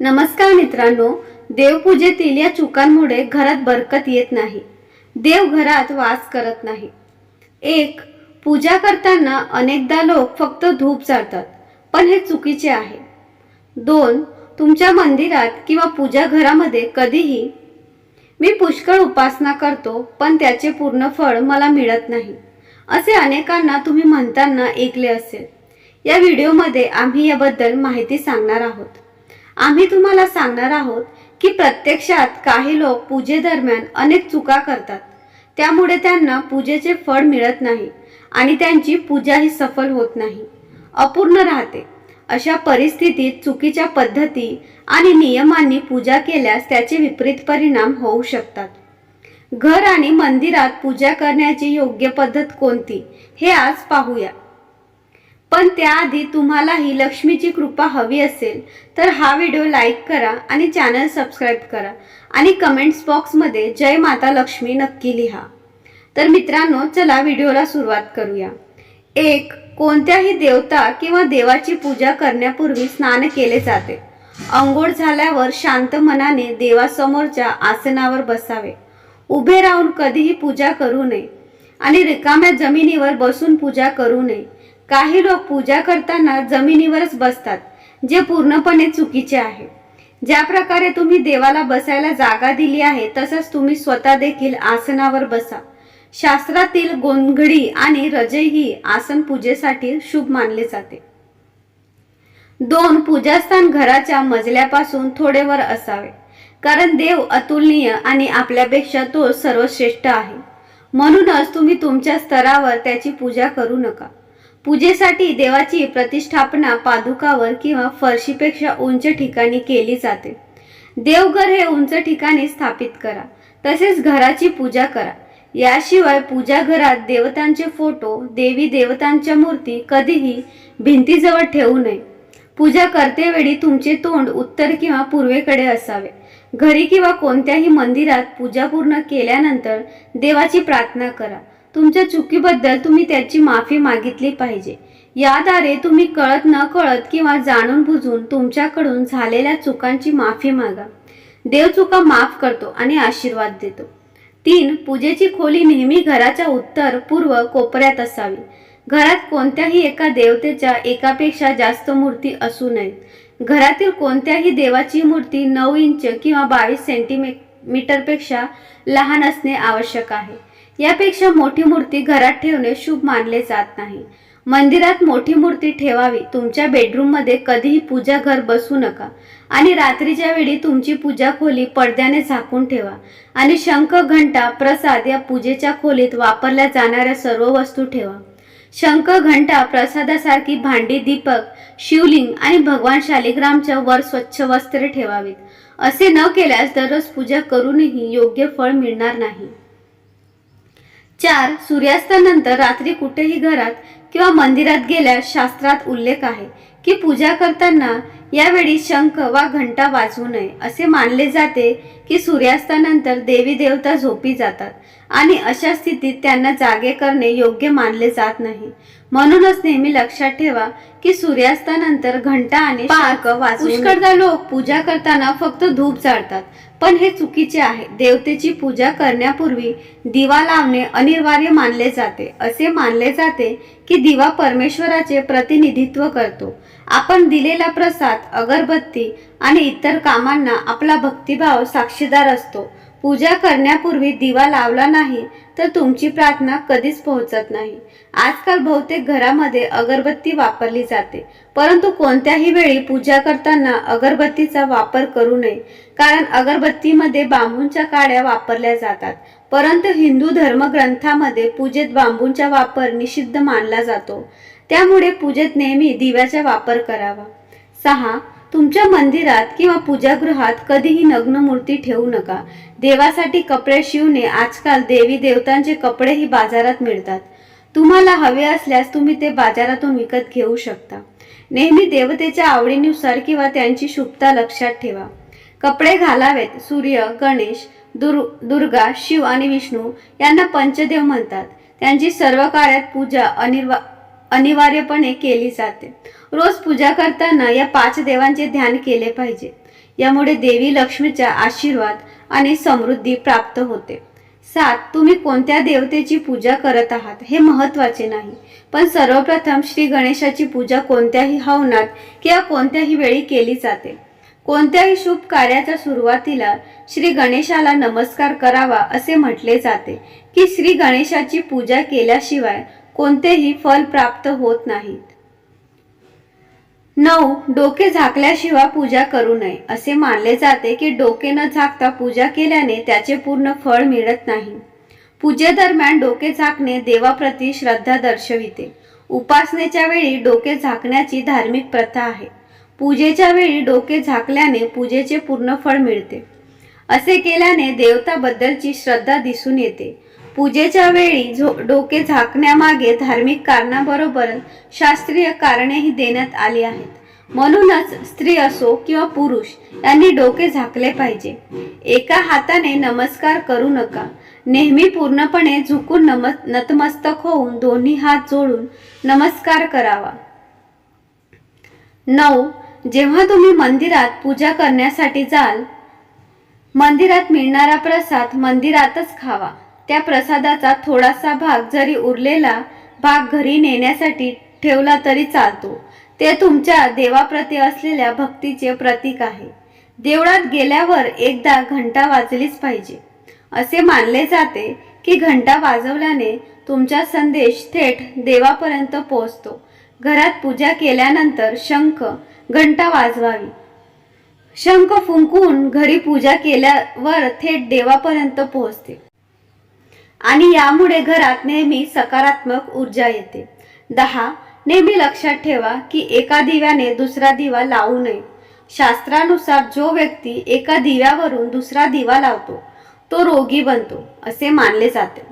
नमस्कार मित्रांनो देवपूजेतील या चुकांमुळे घरात बरकत येत नाही. देव घरात वास करत नाही. एक पूजा करताना अनेकदा लोक फक्त धूप चालतात पण हे चुकीचे आहे. दोन तुमच्या मंदिरात किंवा पूजा घरामध्ये कधीही मी पुष्कळ उपासना करतो पण त्याचे पूर्ण फळ मला मिळत नाही असे अनेकांना तुम्ही म्हणताना ऐकले असेल. या व्हिडिओमध्ये आम्ही याबद्दल माहिती सांगणार आहोत. आम्ही तुम्हाला सांगणार आहोत की प्रत्यक्षात काही लोक पूजेदरम्यान अनेक चुका करतात. त्यामुळे त्यांना पूजेचे फळ मिळत नाही आणि त्यांची पूजाही सफल होत नाही. अपूर्ण राहते. अशा परिस्थितीत चुकीच्या पद्धती आणि नियमांनी पूजा केल्यास त्याचे विपरीत परिणाम होऊ शकतात. घर आणि मंदिरात पूजा करण्याची योग्य पद्धत कोणती हे आज पाहूया. पण त्याआधी तुम्हाला ही लक्ष्मीची कृपा हवी असेल तर हा व्हिडिओ लाईक करा आणि चॅनल सबस्क्राईब करा आणि कमेंट्स बॉक्समध्ये जय माता लक्ष्मी नक्की लिहा. तर मित्रांनो चला व्हिडिओला सुरुवात करूया. एक कोणत्याही देवता किंवा देवाची पूजा करण्यापूर्वी स्नान केले जाते. अंघोळ झाल्यावर शांत मनाने देवासमोरच्या आसनावर बसावे. उभे राहून कधीही पूजा करू नये आणि रिकाम्या जमिनीवर बसून पूजा करू नये. काही लोक पूजा करताना जमिनीवरच बसतात जे पूर्णपणे चुकीचे आहे. ज्या प्रकारे तुम्ही देवाला बसायला जागा दिली आहे तसंच तुम्ही स्वतः देखील आसनावर बसा. शास्त्रातील गोंधळी आणि रजय ही आसन पूजेसाठी शुभ मानले जाते. दोन पूजास्थान घराच्या मजल्यापासून थोडे वर असावे कारण देव अतुलनीय आणि आपल्यापेक्षा तो सर्वश्रेष्ठ आहे. म्हणूनच तुम्ही तुमच्या स्तरावर त्याची पूजा करू नका. पूजेसाठी देवाची प्रतिष्ठापना पादुकावर किंवा फरशीपेक्षा उंच ठिकाणी केली जाते. देवघर हे उंच ठिकाणी स्थापित करा. तसेच घराची पूजा करा. याशिवाय पूजा घरात देवतांचे फोटो देवी देवतांच्या मूर्ती कधीही भिंतीजवळ ठेवू नये. पूजा करतेवेळी तुमचे तोंड उत्तर किंवा पूर्वेकडे असावे. घरी किंवा कोणत्याही मंदिरात पूजा पूर्ण केल्यानंतर देवाची प्रार्थना करा. तुमच्या चुकीबद्दल तुम्ही त्याची माफी मागितली पाहिजे. याद्वारे तुम्ही कळत न कळत किंवा जाणून बुजून तुमच्याकडून झालेल्या चुकांची माफी मागा. देव चुका माफ करतो आणि आशीर्वाद देतो. तीन पूजेची खोली नेहमी घराच्या उत्तर पूर्व कोपऱ्यात असावी. घरात कोणत्याही एका देवतेच्या एकापेक्षा जास्त मूर्ती असू नयेत. घरातील कोणत्याही देवाची मूर्ती नऊ इंच किंवा बावीस सेंटीमीटरपेक्षा लहान असणे आवश्यक आहे. यापेक्षा मोठी मूर्ती घरात ठेवणे शुभ मानले जात नाही. मंदिरात मोठी मूर्ती ठेवावी तुमच्या बेडरूममध्ये कधीही पूजा घर बसू नका. आणि रात्रीच्या वेळी तुमची पूजा खोली पडद्याने झाकून ठेवा. आणि शंख घंटा प्रसाद या पूजेच्या खोलीत वापरल्या जाणाऱ्या सर्व वस्तू ठेवा. शंख घंटा प्रसादासारखी भांडी दीपक शिवलिंग आणि भगवान शालिग्रामच्या वर स्वच्छ वस्त्रे ठेवावीत. असे न केल्यास दररोज पूजा करूनही योग्य फळ मिळणार नाही. चार सूर्यास्तानंतर रात्री कुठेही घरात किंवा मंदिरात गेल्यास शास्त्रात उल्लेख आहे की पूजा करताना यावेळी शंख वा घंटा वाजवू नये असे मानले जाते की सूर्यास्तानंतर देवी देवता झोपी जातात आणि अशा स्थितीत त्यांना जागे करणे योग्य मानले जात नाही. म्हणूनच नेहमी लक्षात ठेवा की सूर्यास्तानंतर घंटा आणि पाक पुष्कळदा लोक पूजा करताना फक्त धूप जाळतात पण हे चुकीचे आहे. देवतेची पूजा करण्यापूर्वी दिवा लावणे अनिवार्य मानले जाते असे मानले जाते की दिवा परमेश्वराचे प्रतिनिधित्व करतो. आपण दिलेला प्रसाद अगरबत्ती आणि इतर कामांना आपला भक्तिभाव साक्षीदार असतो. पूजा करण्यापूर्वी दिवा लावला नाही तर तुमची प्रार्थना कधीच पोहोचत नाही. आजकाल बहुतेक घरामध्ये अगरबत्ती वापरली जाते. परंतु कोणत्याही वेळी पूजा करताना अगरबत्तीचा वापर करू नये कारण अगरबत्तीमध्ये बांबूंच्या काड्या वापरल्या जातात. परंतु हिंदू धर्मग्रंथामध्ये पूजेत बांबूंचा वापर निषिद्ध मानला जातो. त्यामुळे पूजेत नेहमी दिव्याचा वापर करावा. सहा तुमच्या मंदिरात किंवा पूजागृहात कधीही नग्न मूर्ती ठेवू नका. देवासाठी कपडे शिवणे आजकाल देवी देवतांचे कपडेही बाजारात मिळतात. तुम्हाला हवे असल्यास तुम्ही ते बाजारातून विकत घेऊ शकता. नेहमी देवतेच्या आवडीनुसार किंवा त्यांची शुभता लक्षात ठेवा. कपडे घालावेत सूर्य गणेश दुर दुर्गा शिव आणि विष्णू यांना पंचदेव म्हणतात. त्यांची सर्व कार्यात पूजा अनिर्वा अनिवार्यपणे केली जाते. रोज पूजा करताना या पाच देवांचे ध्यान केले पाहिजे. यामुळे देवी लक्ष्मीचा आशीर्वाद आणि समृद्धी प्राप्त होते. सात तुम्ही कोणत्या देवतेची पूजा करत आहात हे महत्त्वाचे नाही. पण सर्वप्रथम श्री गणेशाची पूजा कोणत्याही हवनात किंवा कोणत्याही वेळी केली जाते. कोणत्याही शुभ कार्याच्या सुरुवातीला श्री गणेशाला नमस्कार करावा असे म्हटले जाते की श्री गणेशाची पूजा केल्याशिवाय कोणतेही फल प्राप्त होत नाहीत. नऊ डोके झाकल्याशिवाय पूजा करू नये असे मानले जाते की डोके न झाकता पूजा केल्याने त्याचे पूर्ण फळ मिळत नाही. पूजेदरम्यान डोके झाकणे देवाप्रती श्रद्धा दर्शविते. उपासनेच्या वेळी डोके झाकण्याची धार्मिक प्रथा आहे. पूजेच्या वेळी डोके झाकल्याने पूजेचे पूर्ण फळ मिळते. असे केल्याने देवताबद्दलची श्रद्धा दिसून येते. पूजेच्या वेळी झो डोके झाकण्यामागे धार्मिक कारणाबरोबर शास्त्रीय कारणेही देण्यात आली आहेत. म्हणूनच स्त्री असो किंवा पुरुष यांनी डोके झाकले पाहिजे. एका हाताने नमस्कार करू नका. नेहमी पूर्णपणे झुकून नम नतमस्तक होऊन दोन्ही हात जोडून नमस्कार करावा. नऊ. जेव्हा तुम्ही मंदिरात पूजा करण्यासाठी जाल मंदिरात मिळणारा प्रसाद मंदिरातच खावा. त्या प्रसादाचा थोडासा भाग जरी उरलेला भाग घरी नेण्यासाठी ठेवला तरी चालतो. ते तुमच्या देवाप्रती असलेल्या भक्तीचे प्रतीक आहे. देवळात गेल्यावर एकदा घंटा वाजलीच पाहिजे. असे मानले जाते की घंटा वाजवल्याने तुमचा संदेश थेट देवापर्यंत पोहोचतो. घरात पूजा केल्यानंतर शंख घंटा वाजवावी. शंख फुंकून घरी पूजा केल्यावर थेट देवापर्यंत पोहोचते. आणि यामुळे घरात नेहमी सकारात्मक ऊर्जा येते. दहा नेहमी लक्षात ठेवा की एका दिव्याने दुसरा दिवा लावू नये. शास्त्रानुसार जो व्यक्ती एका दिव्यावरून दुसरा दिवा लावतो तो रोगी बनतो असे मानले जाते.